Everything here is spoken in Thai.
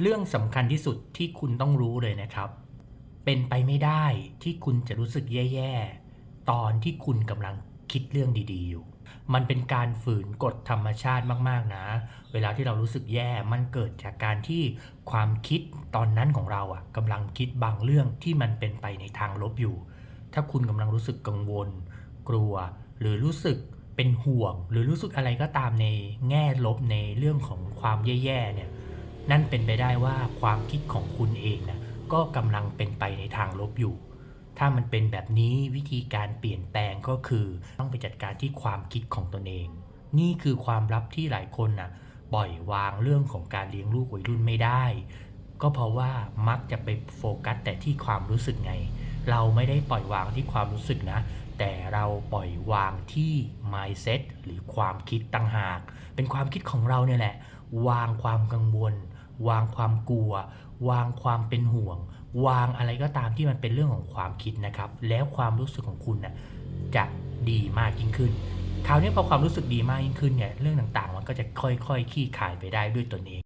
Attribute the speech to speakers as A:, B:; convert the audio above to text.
A: เรื่องสำคัญที่สุดที่คุณต้องรู้เลยนะครับ เป็นไปไม่ได้ที่คุณจะรู้สึกแย่ๆ ตอนที่คุณกำลังคิดเรื่องดีๆอยู่ มันเป็นการฝืนกฎธรรมชาติมากๆนะ เวลาที่เรารู้สึกแย่มันเกิดจากการที่ความคิดตอนนั้นของเราอะกำลังคิดบางเรื่องที่มันเป็นไปในทางลบอยู่ ถ้าคุณกำลังรู้สึกกังวล กลัว หรือรู้สึกเป็นห่วง หรือรู้สึกอะไรก็ตามในแง่ลบในเรื่องของความแย่ๆเนี่ย นั่นเป็นไปได้ว่าความคิดของคุณเองนะก็กำลังเป็นไปในทางลบอยู่ ถ้ามันเป็นแบบนี้วิธีการเปลี่ยนแปลงก็คือ ต้องไปจัดการที่ความคิดของตนเอง นี่คือความลับที่หลายคนนะปล่อยวางเรื่องของการเลี้ยงลูกวัยรุ่นไม่ได้ ก็เพราะว่ามักจะไปโฟกัสแต่ที่ความรู้สึกไง เราไม่ได้ปล่อยวางที่ความรู้สึกนะ แต่เราปล่อยวางที่ mindset หรือความคิดต่างหาก เป็นความคิดของเราเนี่ยแหละ วางความกังวล วางความกลัว วางความเป็นห่วง วางอะไรก็ตามที่มันเป็นเรื่องของความคิดนะครับ แล้วความรู้สึกของคุณน่ะจะดีมากยิ่งขึ้น คราวนี้พอความรู้สึกดีมากยิ่งขึ้นเนี่ยเรื่องต่างๆ มันก็จะค่อยๆคลี่คลายไปได้ด้วยตนเอง